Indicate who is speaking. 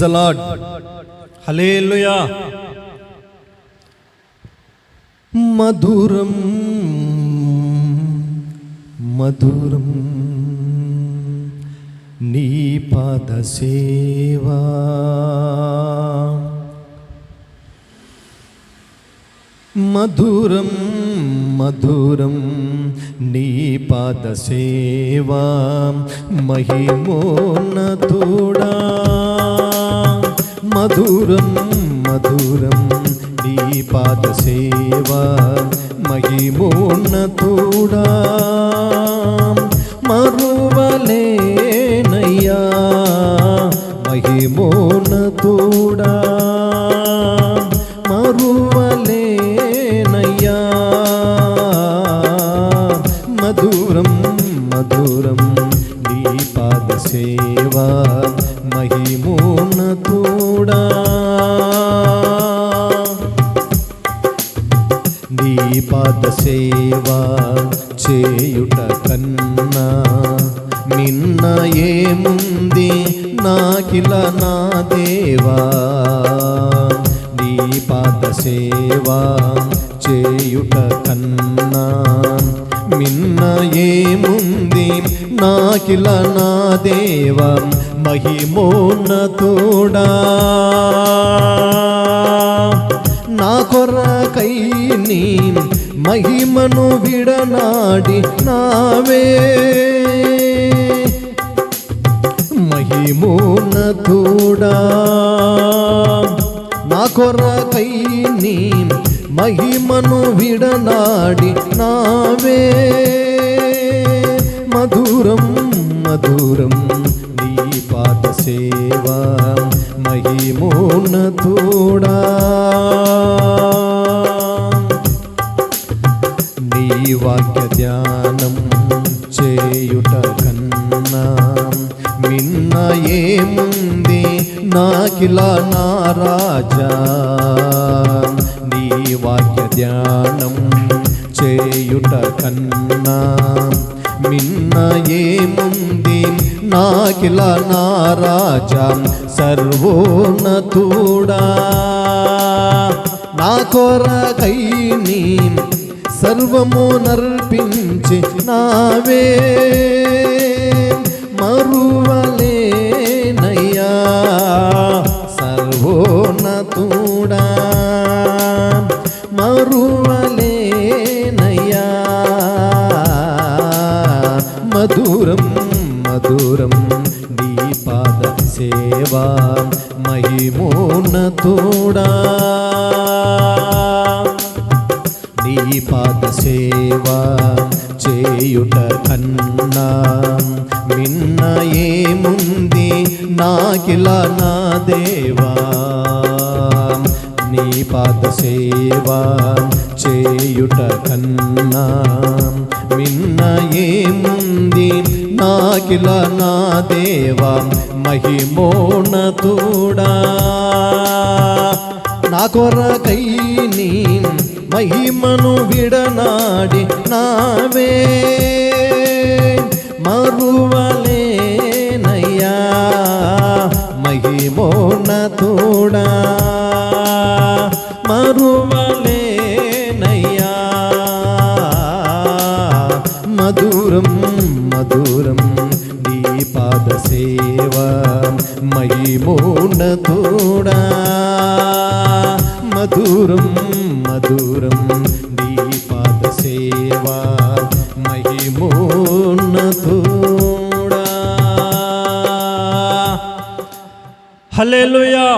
Speaker 1: Praise lord hallelujah మధురం మధురం నీ పాద సేవా మధురం మధురం నీ పాద సేవా మహిమోన్నతుడా మధురం మధురం నీ పాద సేవ మహిమోన్నతుడా. మరువలేనయ్యా మహిమోన్నతుడా. మరువలేనయ్యా మధురం మధురం నీ పాద సేవ మహిమ నీ పాద సేవా చేయుట కన్నా నిన్న ఏముంది? నాకిల నా దేవా. నీ పాద సేవా చేయుట కన్నా నిన్న ఏముంది? నాకిల నా దేవా. మహిమోన్నతుడా. నా కొరకై నీ మహిమను విడనాడి నావే. మహిమోన్నతుడా నా కొరకై నీ మహిమను విడనాడి నావే. మహిమోన్నతుడా నీ వాక్య ధ్యానం చేయుట కన్నా నిన్న ఏముంది? నాకిలా నా రాజా నీ వాక్య ధ్యానం చేయుట కన్నా మిన్న ఏముంది నాకిల నారాజా సర్వోన్నతుడా. నా కొరకై నీ సర్వము నర్పించి నావే. మరువలేనయ్యా సర్వోన్నతుడా. మరువలే నీ పాద సేవా మహిమోన్నతుడా నీ పాద సేవా చేయుట కన్నా నిన్న ఏముంది నాకిలా నా దేవా. నీ పాద సేవా చేయుట కన్నా నిన్న ఏముంది నాకిల నా దేవా మహిమోనతుడా నా కొరకై నీ మహిమను విడనాడి నావే. మరువలేనయ్యా మహిమోనతుడా మరువలేనయ్యా మధురం మధురం నీ పాద సేవా మహిమోన్నతుడా మధురం మధురం నీ పాద సేవా మహిమోన్నతుడా
Speaker 2: హల్లెలూయా.